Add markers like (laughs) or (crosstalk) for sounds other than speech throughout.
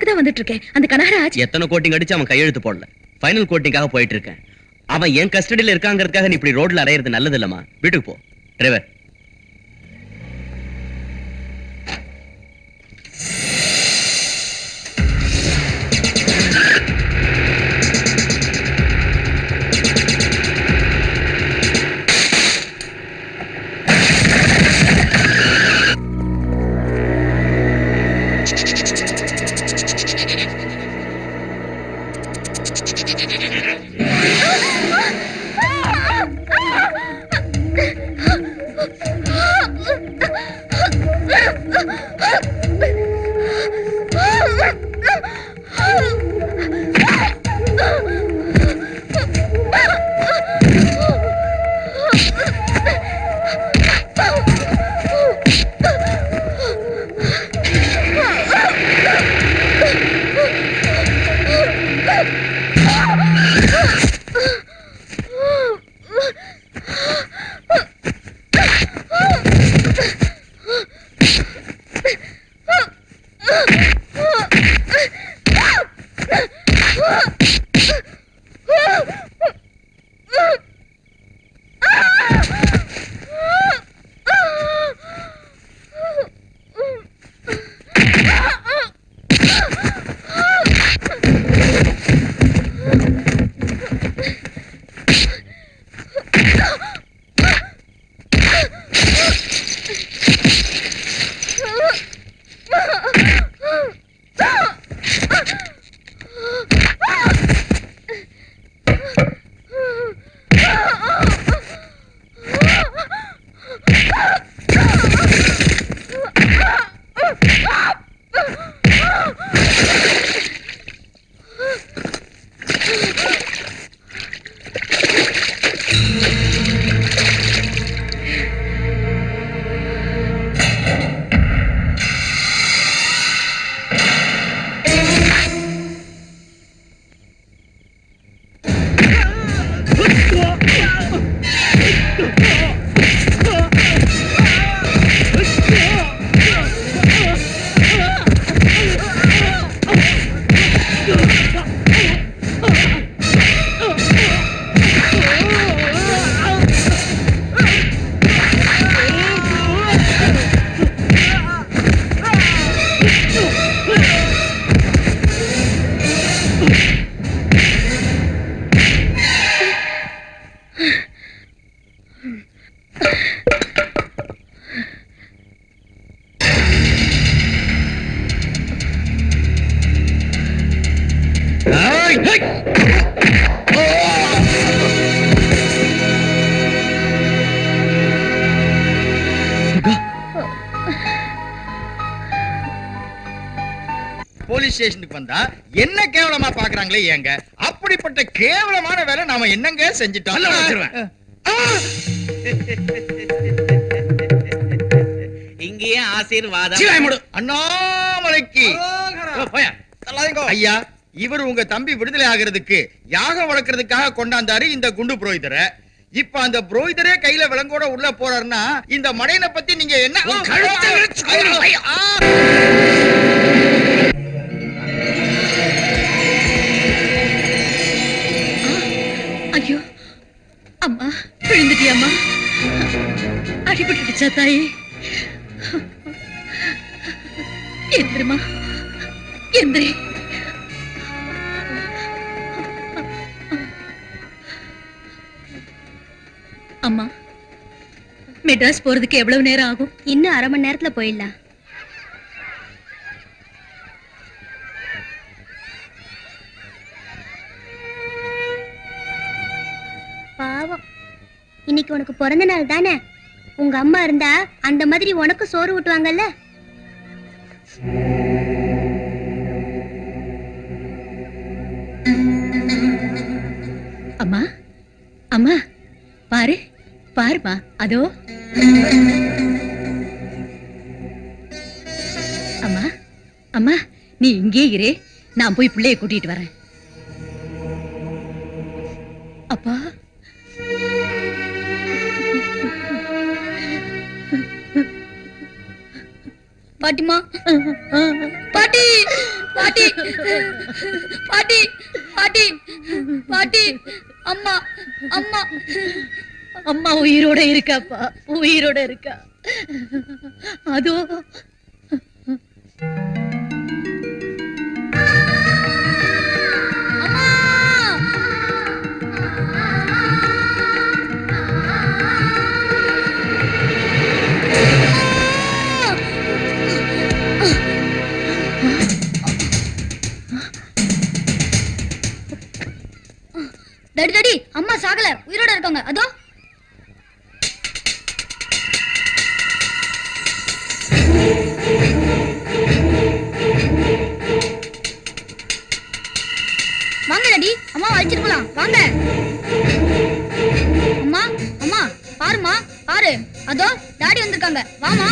பார்க்க தான் வந்துட்டு இருக்கேன் அந்த கனகராஜ். எத்தனை கோட்டிங் அடிச்சு அவன் கையெழுத்து போடல. ஃபைனல் கோட்டிங்காக போயிட்டு இருக்கேன் அவன் என் கஸ்டடியில் இருக்காங்கிறதுக்காக நீ இப்படி ரோட்ல அலையிறது நல்லது இல்லம்மா வீட்டுக்கு போ. Driver Ah! (laughs) ஸ்டேஷனுக்கு வந்தா என்ன கேவலமா பாக்குறாங்களே ஏங்க? அப்படிப்பட்ட கேவலமான வேலை நாம என்னங்க செஞ்சிட்டோம்! இங்கேயே ஆசீர்வாதம். அண்ணாமலைக்கு. ஐயா இவர் உங்க தம்பி விடுதலை ஆகிறதுக்கு யாகம் வளர்க்கறதுக்காக கொண்டாந்தாரு இந்த குண்டு புரோகிதரை. இப்ப அந்த புரோகிதரே கையில விலங்கோட உள்ள போறாருன்னா இந்த மடையனை பத்தி நீங்க என்ன? அம்மா விழுந்துட்டியம்மா? அடிபட்டுடுச்சா தாயே? எந்திரமா எந்திரி அம்மா மெட்ராஸ் போறதுக்கு எவ்வளவு நேரம் ஆகும்? இன்னும் அரை மணி நேரத்துல போயிடலாம். இன்னைக்கு உனக்கு பிறந்த நாள் தானே? உங்க அம்மா இருந்தா அந்த மாதிரி உனக்கு சோறு ஊட்டுவாங்கல்ல? அம்மா அம்மா பாரு பாருமா அதோ. அம்மா அம்மா நீ இங்கே இரு. நான் போய் பிள்ளைய கூட்டிட்டு வரேன். அப்பா பாட்டிமா பாட்டி பாட்டி பாட்டி பாட்டி பாட்டி அம்மா அம்மா. அம்மா உயிரோட இருக்காப்பா உயிரோட இருக்கா. அதோ. தடி தடி அம்மா சாகல. உயிரோட இருக்காங்க அதோ. வாங்க டாடி அம்மா அழைச்சிட்டு போலாம். வாங்க. அம்மா அம்மா பாருமா பாரு. அதோ டாடி வந்திருக்காங்க. வாமா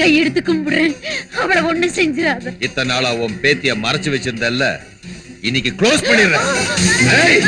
கையெடுத்து கும்பிடுறேன். அவளை ஒண்ணு செஞ்சிடாத இத்தனை நாளா உன் பேத்திய மறைச்சு வச்சிருந்தல்ல இன்னைக்கு க்ளோஸ் பண்ணிடுறேன். ஏய்!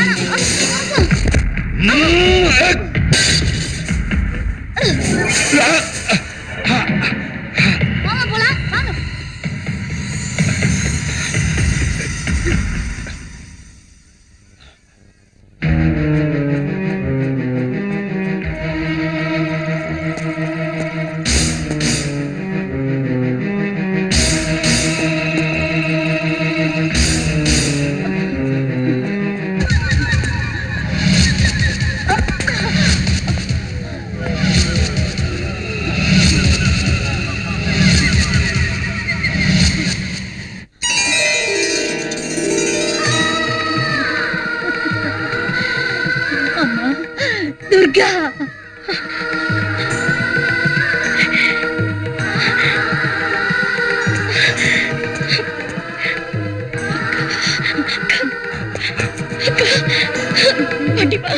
துர்கா பாட்டிமா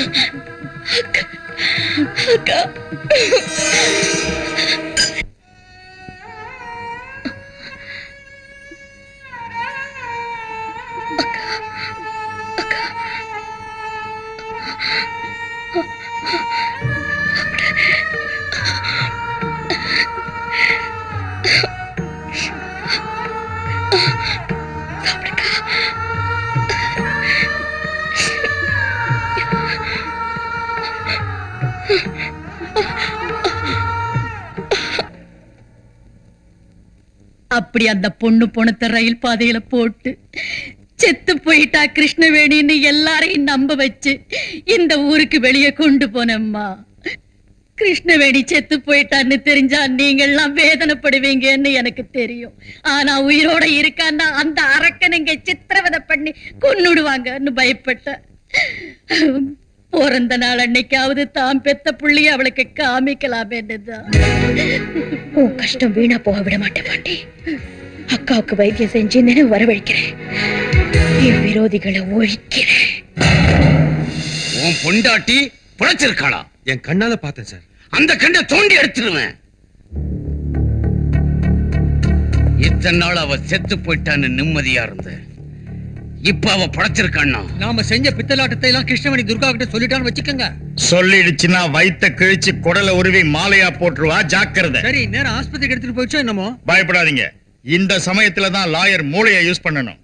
அக்கா அப்படி அந்த பொண்ணு பொணத்தை ரயில் பாதையில போட்டு செத்து போயிட்டா கிருஷ்ணவேணின்னு எல்லாரையும் நம்ப வச்சு இந்த ஊருக்கு வெளியே கொண்டு போனம்மா. கிருஷ்ணவேணி செத்து போயிட்டான்னு தெரிஞ்சா நீங்கெல்லாம் வேதனைப்படுவீங்கன்னு எனக்கு தெரியும். ஆனா உயிரோட இருக்கான்னா அந்த அரக்கனுங்க சித்திரவதை பண்ணி கொன்னுடுவாங்கன்னு பயப்பட்டேன். பிறந்த நாள் அன்னைக்காவது தாம் பெத்த புள்ளிய அவளுக்கு காமிக்கலாமேன்னுதான் உன் கஷ்டம் வீணா போக விட மாட்டேன் பாட்டி. அக்காவுக்கு வைத்தியம் செஞ்சு நினைவு வரவழைக்கிறேன். என் விரோதிகளை ஒழிக்கிறேன். உன் பொண்டாட்டி புழைச்சிருக்காளா? என் கண்ணால பார்த்தேன் சார். அந்த கண்ணை தோண்டி எடுத்துருவேன். இத்தனை நாள் அவ செத்து போயிட்டான்னு நிம்மதியா இருந்த இப்ப அவ புழைச்சிருக்கான்னா நாம செஞ்ச பித்தலாட்டத்தை எல்லாம் கிருஷ்ணமணி துர்கா கிட்ட சொல்லிட்டான்னு வச்சுக்கோங்க. சொல்லிடுச்சுன்னா வயித்த கிழிச்சு குடலை உருவி மாலையா போட்டுருவா ஜாக்கிரதை. சரி நேரம் ஆஸ்பத்திரிக்கு எடுத்துட்டு போயிடுச்சோ என்னமோ? பயப்படாதீங்க. இந்த சமயத்துல தான் லாயர் மூளையை யூஸ் பண்ணணும்.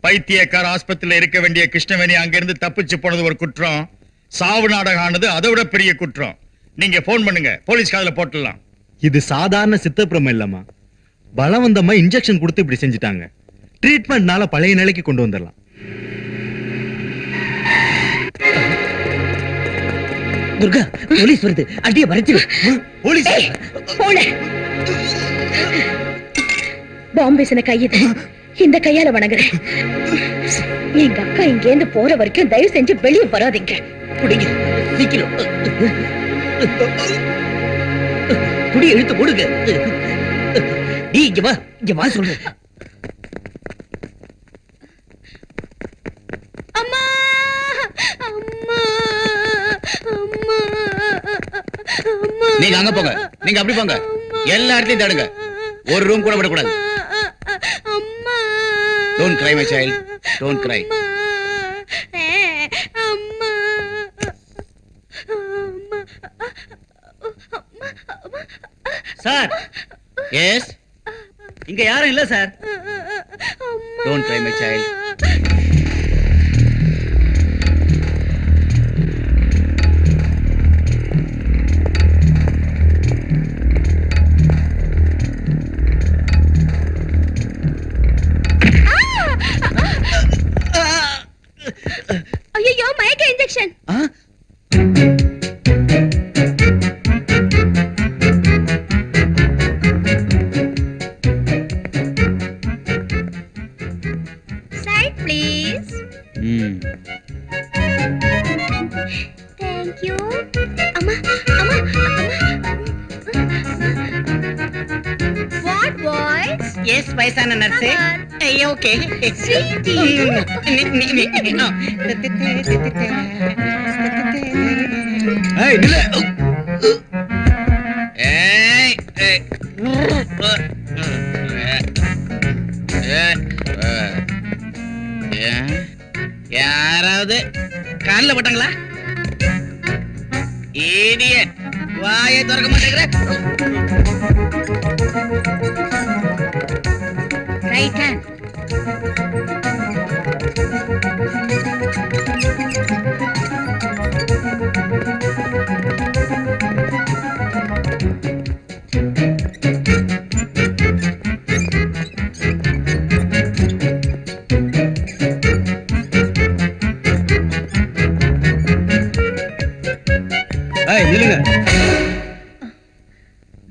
பைத்தியக்கார ஆஸ்பத்திரியில இருக்க வேண்டிய கிருஷ்ணவேணி அங்கிருந்து தப்பிச்சு போனது ஒரு குற்றம். சாவு நாடகம் ஆனது அதை விட பெரிய குற்றம். நீங்க போன் பண்ணுங்க. போலீஸ் காதுல போட்டுடலாம். இது சாதாரண சித்தப்பிரம இல்லம்மா. பலவந்தமா இன்ஜெக்ஷன் கொடுத்து இப்படி செஞ்சுட்டாங்க. ட்ரீட்மெண்ட்னால பழைய நிலைக்கு கொண்டு வந்துடலாம். துர்கா போலீஸ் வருது. அடிய மறைச்சு போலீஸ். போல பாம்பேசன கையது இந்த கையால வணங்குறேன். எங்க அக்கா இங்க இருந்து போற வரைக்கும் தயவு செஞ்சு வெளியே வராதீங்க. பிடிங்க சீக்கிரம். துடி இழுத்து போடுங்க. நீ இங்க வா. இங்க வா சொல்றேன். அம்மா அம்மா அம்மா. நீங்க அங்க போங்க. நீங்க அப்படி போங்க. எல்லா இடத்தையும் தேடுங்க. ஒரு ரூம் கூட விடக்கூடாது. அம்மா. Don't cry my child don't cry அம்மா. சார் எஸ் இங்க யாரும் இல்ல sir don't cry my child action வயசான நர்ஸே? ஓகே. ஸ்வீட்டி ஏய் நில்லு.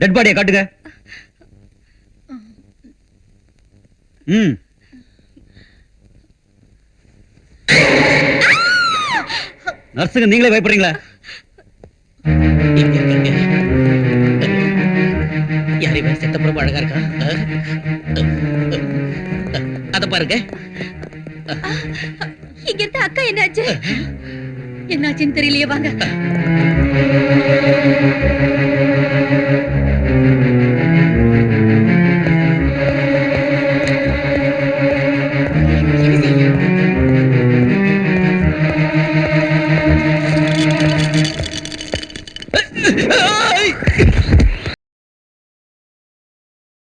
டெட் பாடியை காட்டுங்க. ம். நர்ஸுங்க நீங்களே பயப்படுறீங்களா? யார் இவன் செத்தப்புறம் அழகா இருக்கா? அத பாருங்க. இங்க இருந்த அக்கா என்னாச்சு? என்னாச்சுன்னு தெரியலையே வாங்க.